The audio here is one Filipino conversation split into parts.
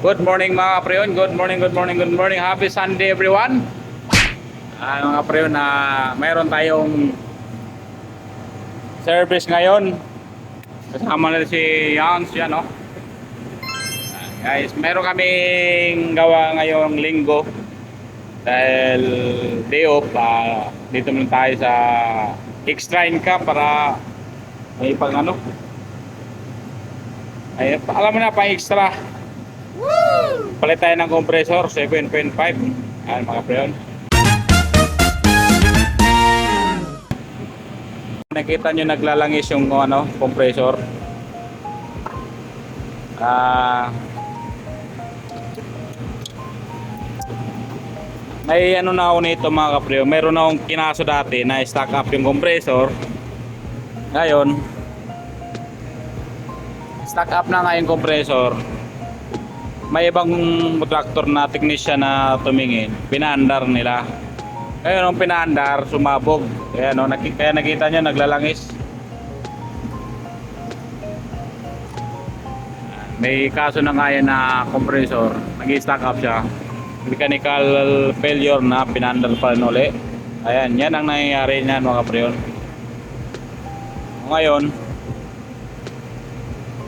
Good morning mga kapreon. Good morning, good morning, good morning. Happy Sunday everyone. Ah, mga kapreon na mayroon tayong service ngayon. Kasama na si Jans yan, no? Ah, guys, meron kaming gawa ngayong linggo. Dahil day off, ah, dito muna tayo sa extra income para may pang ano. Ay, alam mo na, pang extra. Palit tayo ng compressor, 7.5. Ayan mga preon. Nakita nyo naglalangis yung ano, compressor. Ah... may ano na ako nito mga kapreo. Meron akong kinaso dati na stock up yung compressor. Ngayon, stock up na nga yung compressor may ibang traktor na technician na tumingin, pinaandar nila. Ngayon, nung pinaandar, sumabog. Kaya, no, naki- kaya nakita nyo, naglalangis. May kaso na nga yan na compressor, nag-stack up siya. Mechanical failure na pinaandar pa rin uli. Ayan, yan ang nangyayari niyan mga preyon. Ngayon,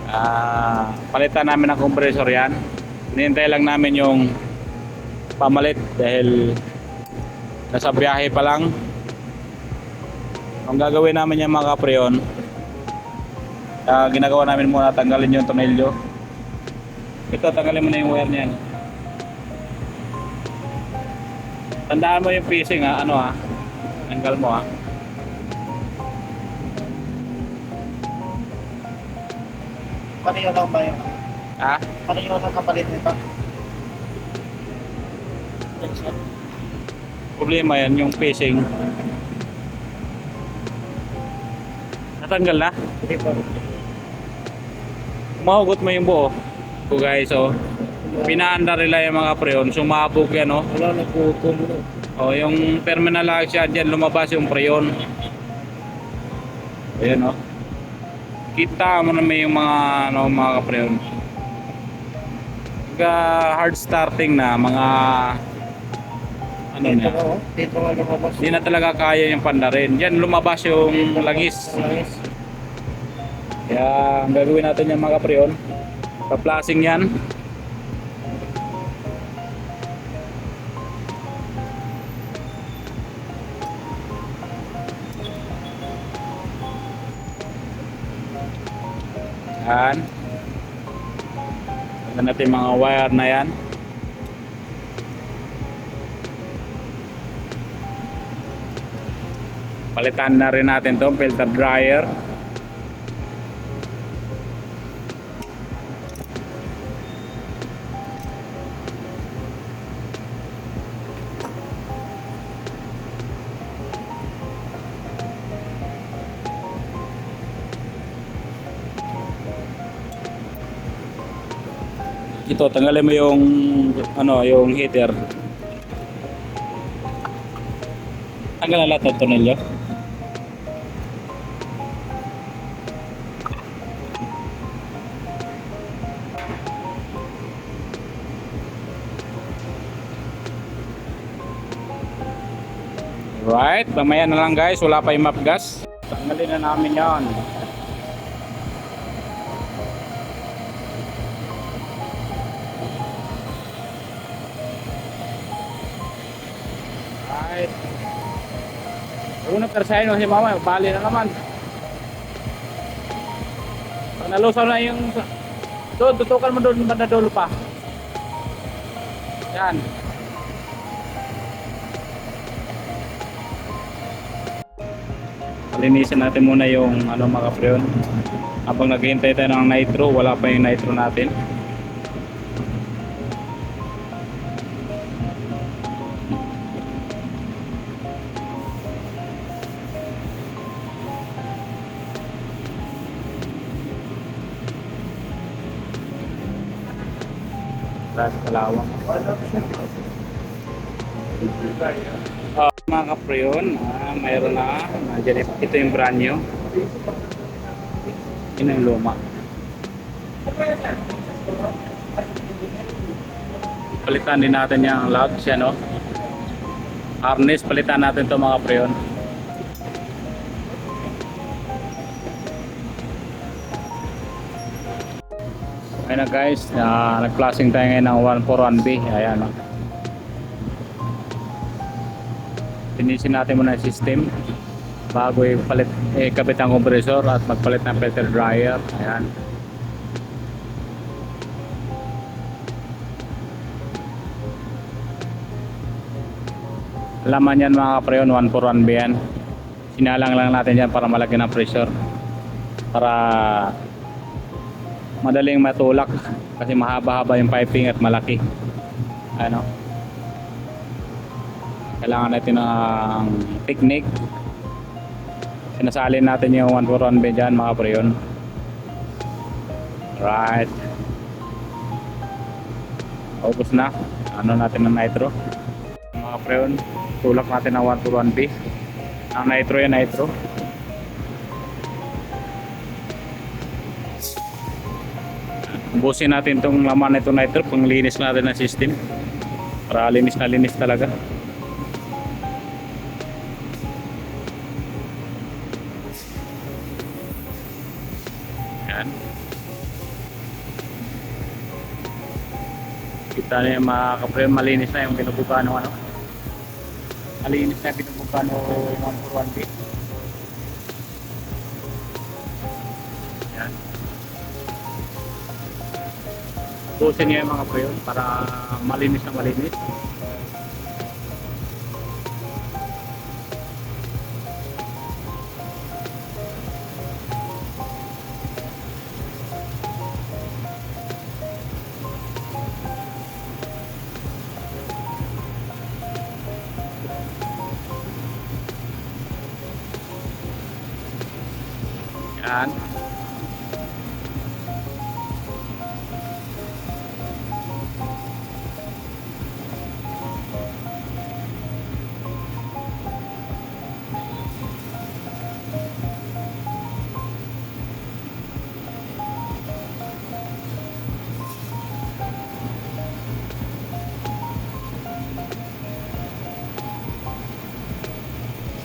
ah palitan namin ng compressor yan. Hinihintay lang namin yung pamalit dahil nasa biyahe pa lang. Ang gagawin namin yung mga kapreyon, ah, ginagawa namin muna tanggalin yung tornilyo. Ito, tanggalin mo na yung wire niyan. Tandaan mo yung piecing ha, ano ha, tanggal mo ha. Pareho lang ba yun? Ha? Pareho lang kapalit nito? Problema yan, yung piecing. Natanggal na? Hindi po. Mahugot mo yung buo. So guys, oh. Pinaanda nila yung mga preyon. Sumabog yan, oh. Wala na po kumulo. Oh, yung terminal action dyan, lumabas yung preyon. Ayan, oh. Kita mo na may yung mga, ano, mga kapreyon. Pagka hard starting na, mga, ano Dito nga oh. Dito lumabas. hindi na talaga kaya yung pandarin. Yan, lumabas yung langis. Langis. Kaya ang gagawin natin yung mga kapreyon, pa-plasing yan. Yan. Tignan natin mga wire na yan. Palitan na rin natin to filter dryer. Ito, tanggalin mo yung ano, yung heater. Tanggal na lahat ng tornilyo. Right, mamaya na lang guys, wala pa yung map gas. Tanggalin na namin yan. Right. Una persahin mo si mama, bali na naman. Pag nalusaw na yung... Doon, tutukan mo doon, banda dulo pa. Yan. Palinisin natin muna yung ano mga freon. Habang naghihintay tayo ng nitro, wala pa yung nitro natin. Tapos kalawang. Ah, mga kapreyon, ah, mayroon na. Nandiyan, ito yung brand new. Yun yung luma. palitan din natin yung lugs yan no harness palitan natin to mga preyon ayun na guys. Na nag-flashing tayo ngayon ng 141B ayan no Finisin natin muna yung system bago ipalit eh, kabit ang compressor at magpalit ng filter dryer. Ayan. Laman yan mga kapreyon 141B yan. Sinalang lang natin yan para malaki ng pressure. Para madaling matulak kasi mahaba-haba yung piping at malaki. Ano? Kailangan natin ng technique. Sinasalin natin yung 141B dyan mga preyon right ubos na. Ano natin ng nitro? Mga preyon tulak natin ng 141B ang nitro yan nitro ubusin natin tong laman nito nitro pang linis natin ng system para linis na linis talaga Yan. Kita niyo mga kapre, malinis na yung binubuka ng ano. Malinis na binubuka ng 141B. Busin niyo yung mga pre yun para malinis na malinis. Yan.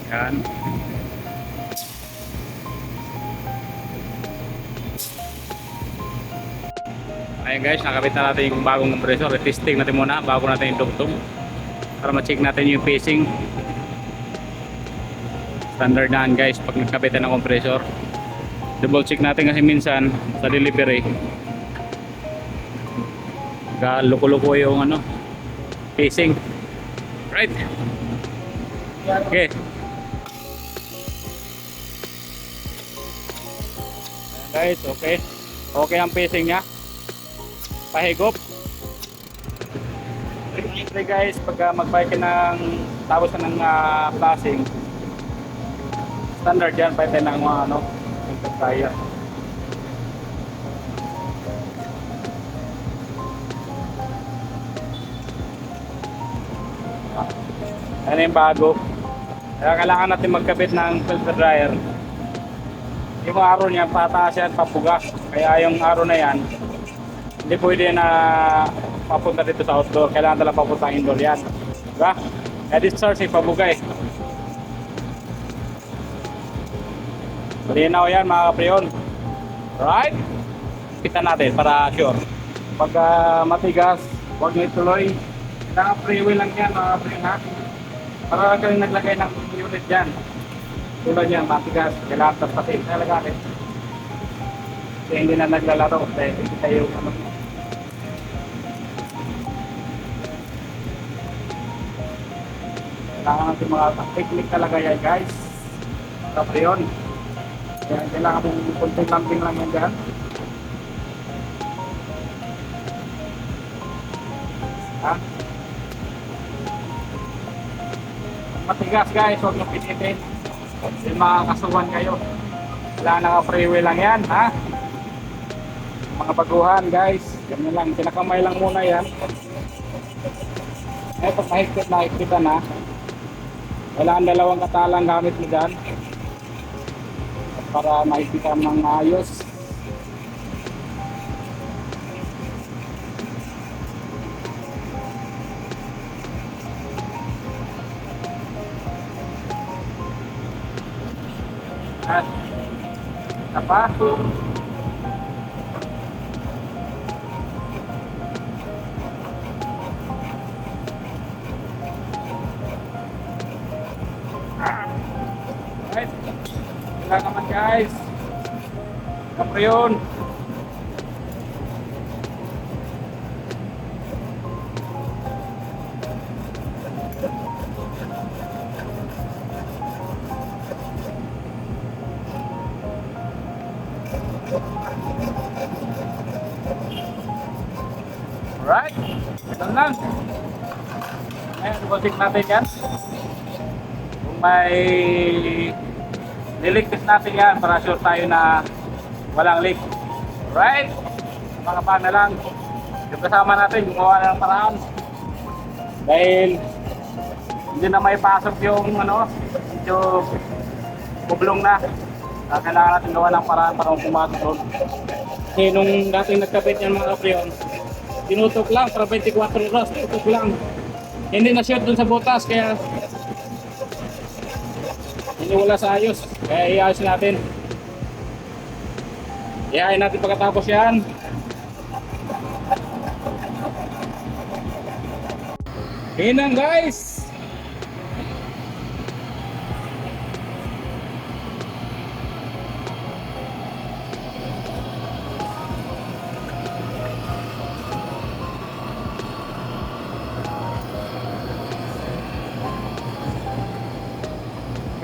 Yan. Ayan guys, nakabit na natin yung bagong compressor. Testing natin muna bago natin yung dugtong. Para ma-check natin yung pacing. Standard na yan guys pag nagkabit ng compressor. Double check natin kasi minsan sa delivery. Loko-loko yung ano, pacing. Right. Okay. Guys, okay. Okay ang pacing niya pahigop. Siyempre guys, pag uh, magbike ng tapos ka ng uh, flashing, standard yan, pwede ng mga ano, filter dryer. Ano yung bago. Kaya kailangan natin magkabit ng filter dryer. Yung araw niya, pataas yan, papuga. Kaya yung araw na yan, hindi pwede na papunta dito sa outdoor. Kailangan talaga papunta indoor yan. Diba? Kaya discharge ay pabugay. Malinaw yan mga kapriyon. Right? Kita natin para sure. Pag ah, matigas, huwag nyo ituloy. Kailangan freeway lang yan mga kapriyon ha. Para kayo naglagay ng unit dyan. Tulad yan, matigas. Kailangan tapatin. Talaga. Kasi hindi na naglalaro. Dahil hindi tayo ano, kailangan natin mga technique talaga yan guys tapos yun kaya kailangan mong kunting lamping lang yan dyan ha matigas guys huwag nyo pinitin kasi makakasuhan kayo. Kailangan naka freeway lang yan ha? Mga baguhan guys. Ganyan lang. Pinakamay lang muna yan. Pag mahigpit na higpitan na kailangan dalawang katalang gamit mo dyan. Para mahigpitan ng maayos apa? Guys, wala naman guys. Kapre yun. Natin yan. Kung may niligpit natin yan para sure tayo na walang leak. Alright. Mga pana lang. Yung kasama natin, gumawa na ng paraan. Dahil hindi na may pasok yung ano, yung kublong na. Uh, kailangan natin gawa ng paraan para pumasok doon. Kasi nung dating nagkabit yan mga kapriyon, tinutok lang para 24 oras, tutok lang. Hindi na shoot dun sa butas, kaya hindi wala sa ayos. Kaya iayos natin. Iyain natin pagkatapos yan. Hinang guys!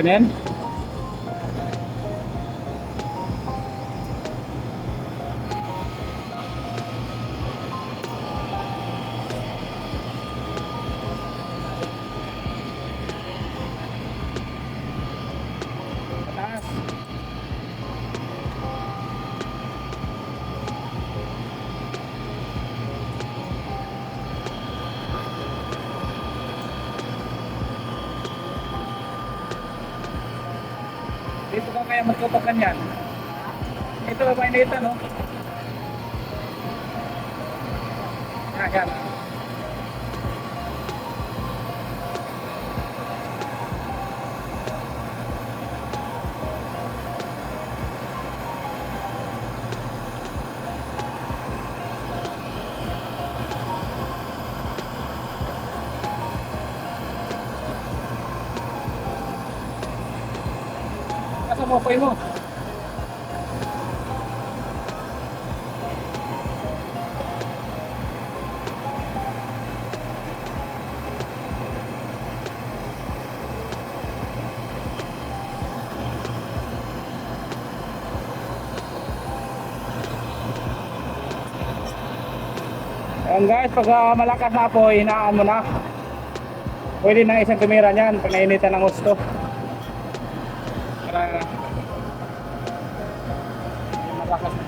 Amen. Kaya magtutukan yan. Ito ba mainita, no? Kasa mo. Ayan guys, pag ah, malakas na po, hinaan mo na. Pwede na isang tumira niyan pag nainitan ng gusto.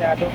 Masyado.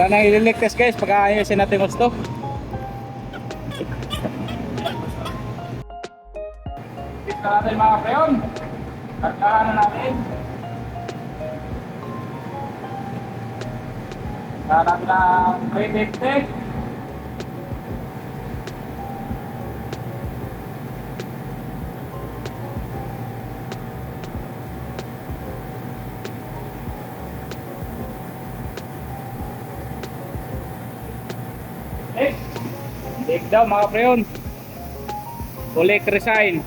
Wala nang ililigtas guys pag aayusin natin gusto. Kita natin mga preyon. At na natin. Kaya natin ang 350. Take daw mga preyon. Ulik resign.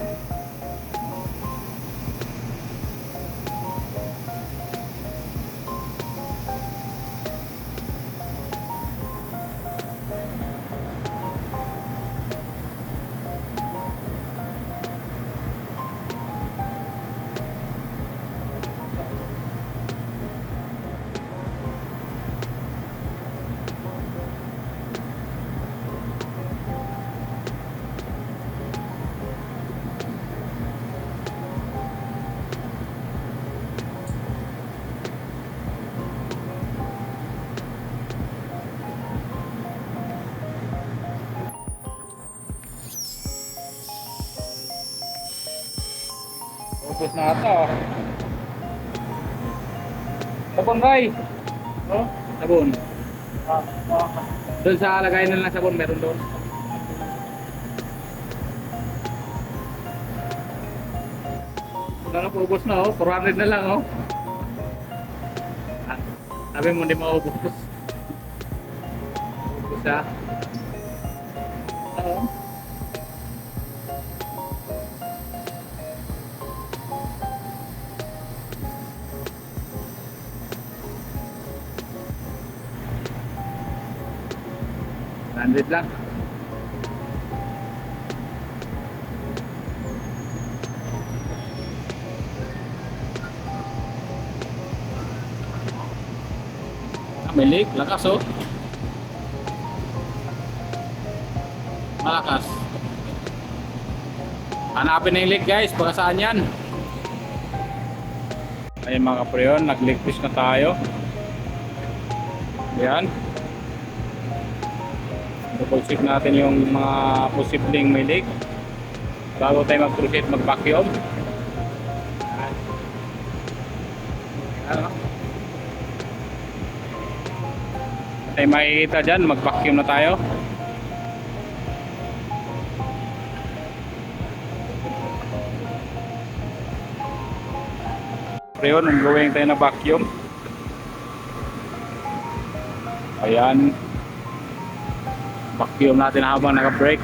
Ubus na ata. oh. Sabon, Ray. Oh? Sabon. Ah, ah, Doon sa lagayan nila ng sabon, meron doon. Wala na, ubos na oh. 400 na lang oh. Ah, Sabi mo hindi maubos. Ubos ah. Hundred lang. May leak, lakas oh. Malakas. Hanapin na yung leak guys, baka saan yan. Ayun mga kapreyon, nag-leak fish na tayo. Yan. Double check natin yung mga posibleng may leak bago tayo mag-proceed mag-vacuum. Ano? Tayo makikita dyan, mag-vacuum na tayo. Pero yun, ongoing tayo na vacuum. Ayan. Vacuum natin habang naka-break.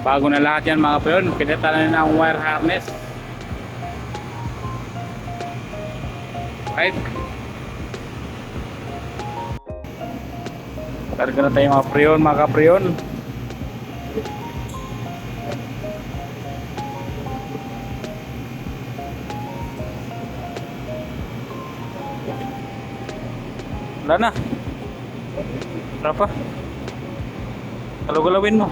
Bago na lahat yan mga peon. Pinita na na ang wire harness. Right? Karga na tayo mga preyon, mga kapreyon. Wala na. Tara pa. Galaw-galawin mo.